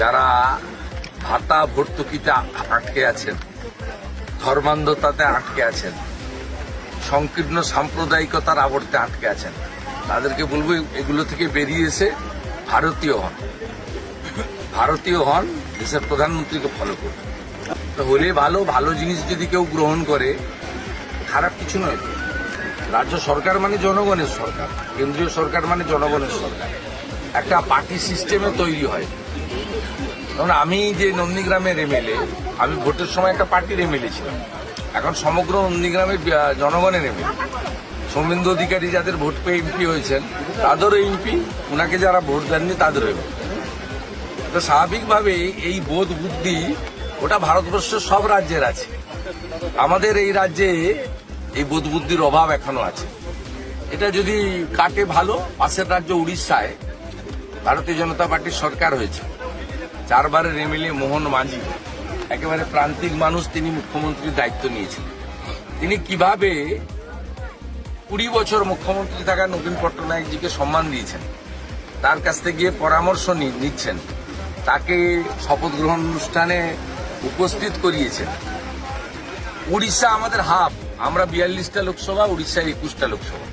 যারা ভাতা ভর্তুকিতে আটকে আছেন, ধর্মান্ধতাতে আটকে আছেন, সংকীর্ণ সাম্প্রদায়িকতার আবর্তে আটকে আছেন, তাদেরকে বলব এগুলো থেকে বেরিয়ে এসে ভারতীয় হন। ভারতীয় হন, দেশের প্রধানমন্ত্রীকে ফলো করুন। তো হলে ভালো ভালো জিনিস যদি কেউ গ্রহণ করে, খারাপ কিছু নয়। রাজ্য সরকার মানে জনগণের সরকার, কেন্দ্রীয় সরকার মানে জনগণের সরকার। একটা পার্টি সিস্টেমে তৈরি হয়। কারণ আমি যে নন্দীগ্রামের এমএলএ, আমি ভোটের সময় একটা পার্টির এমএলএ ছিলাম। এখন সমগ্র নন্দীগ্রামের জনগণের এমএলএ। সৌমেন্দু অধিকারী যাদের ভোট পেয়ে এমপি হয়েছেন, তাদেরও এমপি ওনাকে যারা ভোট দেননি, তাদেরও এমপি তো স্বাভাবিকভাবে এই বোধ বুদ্ধি ওটা ভারতবর্ষের সব রাজ্যের আছে। আমাদের এই রাজ্যে এই বোধ বুদ্ধির অভাব এখনও আছে। এটা যদি কাটে ভালো, পাশের রাজ্য উড়িষ্যায় ভারতীয় জনতা পার্টির সরকার হয়েছে। চারবারের এমএলএ মোহন মাঝি, একেবারে প্রান্তিক মানুষ তিনি মুখ্যমন্ত্রীর দায়িত্ব নিয়েছেন। তিনি কীভাবে কুড়ি বছর মুখ্যমন্ত্রী থাকা নবীন পট্টনায়কজিকে সম্মান দিয়েছেন, তার কাছ থেকে গিয়ে পরামর্শ নিচ্ছেন, তাকে শপথ গ্রহণ অনুষ্ঠানে উপস্থিত করিয়েছেন। উড়িষ্যা আমাদের হাফ আমরা বিয়াল্লিশটা লোকসভা উড়িষ্যায় একুশটা লোকসভা।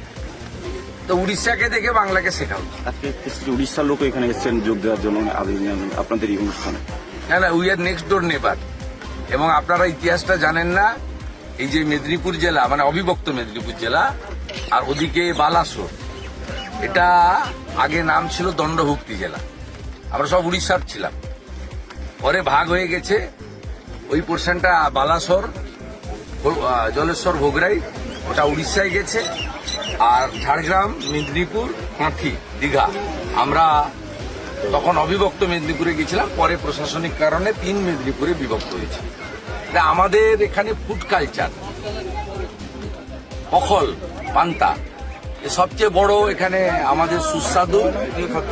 তো উড়িষ্যাকে দেখে বাংলাকে শেখাও। আজকে উড়িষ্যার লোক এখানে এসেছেন যোগ দেওয়ার জন্য আপনাদের এই অনুষ্ঠানে। না না উই আর নেক্সট ডোর নেবার এবং আপনারা ইতিহাসটা জানেন না এই যে মেদিনীপুর জেলা মানে অবিভক্ত মেদিনীপুর জেলা আর ওদিকে বালাসোর। এটা আগে নাম ছিল দণ্ডভুক্তি জেলা। আমরা সব উড়িষ্যার ছিলাম। পরে ভাগ হয়ে গেছে ওই পোর্শনটা বালাসোর জলেশ্বর ভোগরাই ওটা উড়িষ্যায় গেছে। আর ঝাড়গ্রাম, মেদিনীপুর, কাঁথি, দীঘা। আমরা তখন অবিভক্ত মেদিনীপুরে গেছিলাম পরে প্রশাসনিক কারণে তিন মেদিনীপুরে বিভক্ত হয়েছে। আমাদের এখানে ফুড কালচার ফখল পান্তা সবচেয়ে বড় এখানে আমাদের সুস্বাদু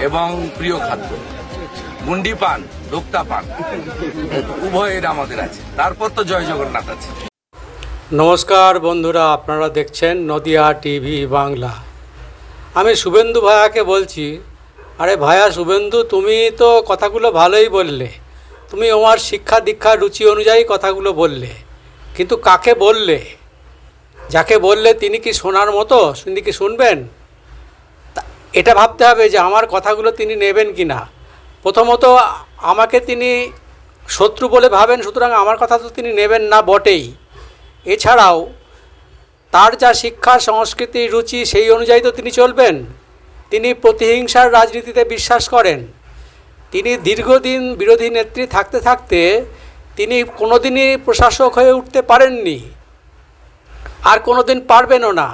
এবং প্রিয় খাদ্য। গুন্ডি পান দোক্তা পান, উভয়ের আমাদের আছে। তারপর তো জয় জগন্নাথ আছে। নমস্কার বন্ধুরা, আপনারা দেখছেন নদিয়া টিভি বাংলা। আমি শুভেন্দু ভায়াকে বলছি, আরে ভায়া শুভেন্দু, তুমি তো কথাগুলো ভালোই বললে। তুমি আমার শিক্ষা দীক্ষা রুচি অনুযায়ী কথাগুলো বললে। কিন্তু কাকে বললে? যাকে বললে তিনি কি শোনার মতো? তিনি কি শুনবেন? এটা ভাবতে হবে যে আমার কথাগুলো তিনি নেবেন কি না। প্রথমত আমাকে তিনি শত্রু বলে ভাবেন, সুতরাং আমার কথা তো তিনি নেবেন না বটেই। এছাড়াও, তার যা শিক্ষা, সংস্কৃতি, রুচি, সেই অনুযায়ী তো তিনি চলবেন। তিনি প্রতিহিংসার রাজনীতিতে বিশ্বাস করেন। তিনি দীর্ঘদিন বিরোধী নেত্রী থাকতে থাকতে তিনি কোনোদিনই প্রশাসক হয়ে উঠতে পারেননি। আর কোনোদিন পারবেনও না,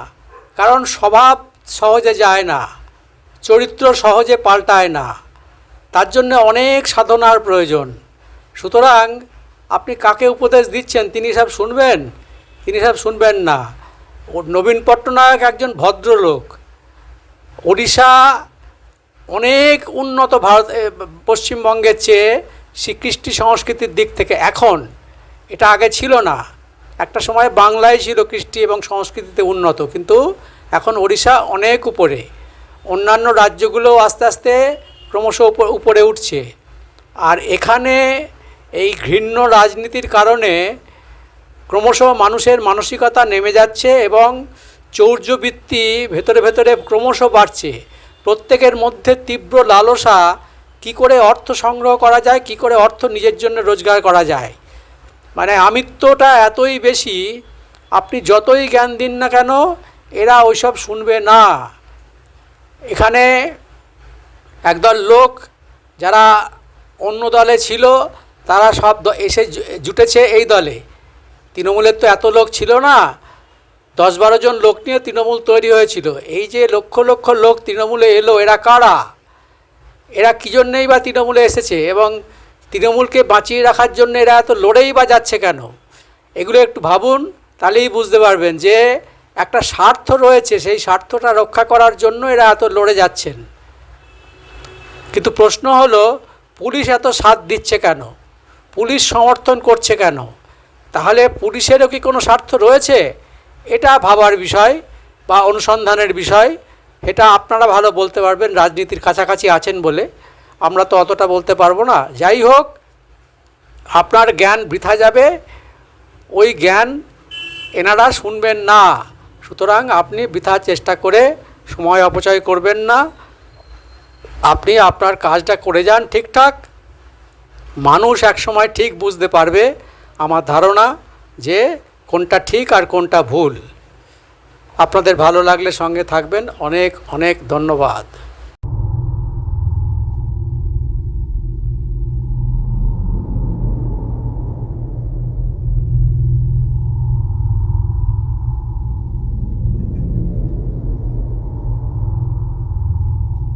কারণ স্বভাব সহজে যায় না, চরিত্র সহজে পাল্টায় না। তার জন্য অনেক সাধনার প্রয়োজন। সুতরাং আপনি কাকে উপদেশ দিচ্ছেন, তিনি সব শুনবেন? তিনি সব শুনবেন না। নবীন পট্টনায়ক একজন ভদ্রলোক। ওড়িশা অনেক উন্নত ভারত পশ্চিমবঙ্গের চেয়ে সি- কৃষ্টি সংস্কৃতির দিক থেকে এখন এটা আগে ছিল না। একটা সময় বাংলায় ছিল কৃষ্টি এবং সংস্কৃতিতে উন্নত, কিন্তু এখন ওড়িশা অনেক উপরে। অন্যান্য রাজ্যগুলোও আস্তে আস্তে ক্রমশ উপ- উপরে উঠছে। আর এখানে এই ঘৃণ্য রাজনীতির কারণে ক্রমশ মানুষের মানসিকতা নেমে যাচ্ছে এবং চৌর্যবৃত্তি ভেতরে ভেতরে ক্রমশ বাড়ছে। প্রত্যেকের মধ্যে তীব্র লালসা, কি করে অর্থ সংগ্রহ করা যায়, কি করে অর্থ নিজের জন্য রোজগার করা যায়। মানে আমিত্বটা এতই বেশি, আপনি যতই জ্ঞান দিন না কেন, এরা ওইসব শুনবে না। এখানে একদল লোক, যারা অন্য দলে ছিল, তারা সব এসে জুটেছে এই দলে। তৃণমূলের তো এত লোক ছিল না। দশ বারো জন লোক নিয়ে তৃণমূল তৈরি হয়েছিল। এই যে লক্ষ লক্ষ লোক তৃণমূলে এলো, এরা কারা? এরা কী জন্যেই বা তৃণমূলে এসেছে? এবং তৃণমূলকে বাঁচিয়ে রাখার জন্য এরা এত লড়েই বা যাচ্ছে কেন? এগুলো একটু ভাবুন, তাহলেই বুঝতে পারবেন যে একটা স্বার্থ রয়েছে, সেই স্বার্থটা রক্ষা করার জন্য এরা এত লড়ে যাচ্ছেন। কিন্তু প্রশ্ন হলো, পুলিশ এত সাথ দিচ্ছে কেন? পুলিশ সমর্থন করছে কেন? তাহলে পুলিশেরও কি কোনো স্বার্থ রয়েছে? এটা ভাবার বিষয় বা অনুসন্ধানের বিষয়। এটা আপনারা ভালো বলতে পারবেন, রাজনীতির কাছাকাছি আছেন বলে। আমরা তো অতটা বলতে পারব না। যাই হোক, আপনার জ্ঞান বৃথা যাবে। ওই জ্ঞান এনারা শুনবেন না। সুতরাং আপনি বৃথা চেষ্টা করে সময় অপচয় করবেন না। আপনি আপনার কাজটা করে যান ঠিকঠাক। মানুষ একসময় ঠিক বুঝতে পারবে। আমার ধারণা যে কোনটা ঠিক আর কোনটা ভুল। আপনাদের ভালো লাগলে সঙ্গে থাকবেন। অনেক অনেক ধন্যবাদ।